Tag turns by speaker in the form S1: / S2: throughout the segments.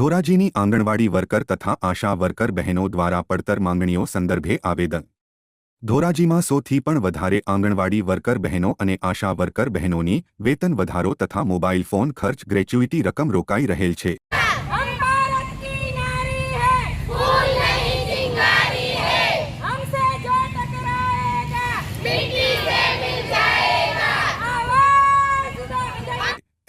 S1: ધોરાજીની આંગણવાડી worker તથા આશા worker બહેનો દ્વારા પડતર માંગણીઓ સંદર્ભે આવેદન. ધોરાજીમાં સોથી પણ વધારે આંગણવાડી વર્કર બહેનો અને આશા વર્કર બહેનોની વેતન વધારો તથા મોબાઈલ ફોન ખર્ચ ગ્રેચ્યુઇટી રકમ રોકાઈ રહેલ છે.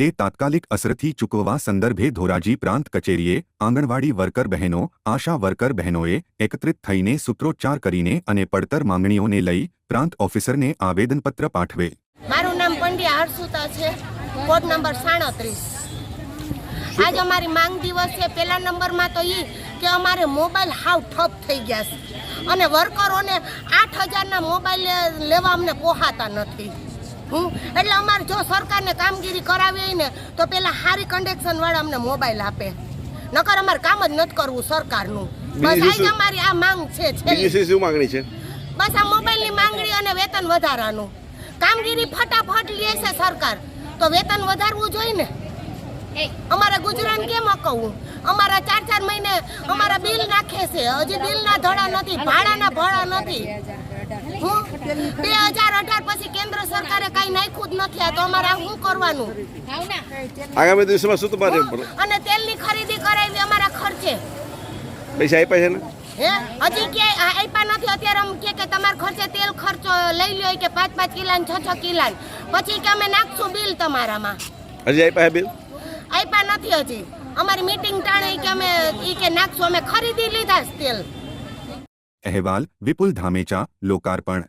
S1: તે તાત્કાલિક અસરથી ચૂકવવા સંદર્ભે ધોરાજી પ્રાંત કચેરીએ આંગણવાડી વર્કર બહેનો, આશા વર્કર બહેનોએ એકત્રિત થઈને સૂત્રોચ્ચાર કરીને અને પડતર માંગણીઓને લઈ પ્રાંત ઓફિસરને આવેદનપત્ર પાઠવે.
S2: મારું નામ પંડ્યા હર્ષુતા છે. કોડ નંબર સાડત્રીસ. આજ અમારી માંગ દિવસ છે. પહેલા નંબરમાં તો એ કે અમારે મોબાઈલ હાવ ઠપ થઈ ગયા છે. અને વર્કરોને આઠ હજારના મોબાઈલ લેવા અમને પોહાતા નથી. એટલે અમારે જો સરકારને કામગીરી કરાવી ને તો પેલા સારી કન્ડેક્શન વાળા અમને મોબાઈલ આપે. નકર અમારે કામ જ નથી કરવું સરકારનું. બસ આજ અમારી આ માંગ છે
S3: બીજી શું માંગણી છે?
S2: બસ આ મોબાઈલની માંગણી અને વેતન વધારાનું. કામગીરી ફટાફટ લે છે સરકાર. તો વેતન વધારવું જોઈએ ને? અમારે ગુજરાન કેમ અકવું? અમારા ચાર ચાર મહિને અમારા બિલ નાખે છે. હજી બિલના ધડા નથી ભાડાના ભાડા નથી. હું? બે હજાર સરકારે કઈ નાખ્યું જ નથી. આ તો અમારે શું કરવાનું?
S3: આગામી દિવસમાં શું તમારે
S2: અને તેલની ખરીદી કરાવી અમારા ખર્ચે.
S3: પૈસા આપ્યા છે ને?
S2: હજી ક્યાંય આ આપ્યા નથી. અત્યારે અમે કે કે તમારા ખર્ચે તેલ ખર્ચો લઈ લ્યો. કે પાંચ પાંચ કિલા છ છ કિલા પછી કે અમે નાખશું બિલ તમારામાં.
S3: હજી આપ્યા બિલ?
S2: આપ્યા નથી હજી. અમારી મીટિંગ ટાણે કે અમે ઈ કે નાખશું. અમે ખરીદી લીધા છે તેલ.
S1: અહેવાલ વિપુલ ધામેચા લોકાર્પણ.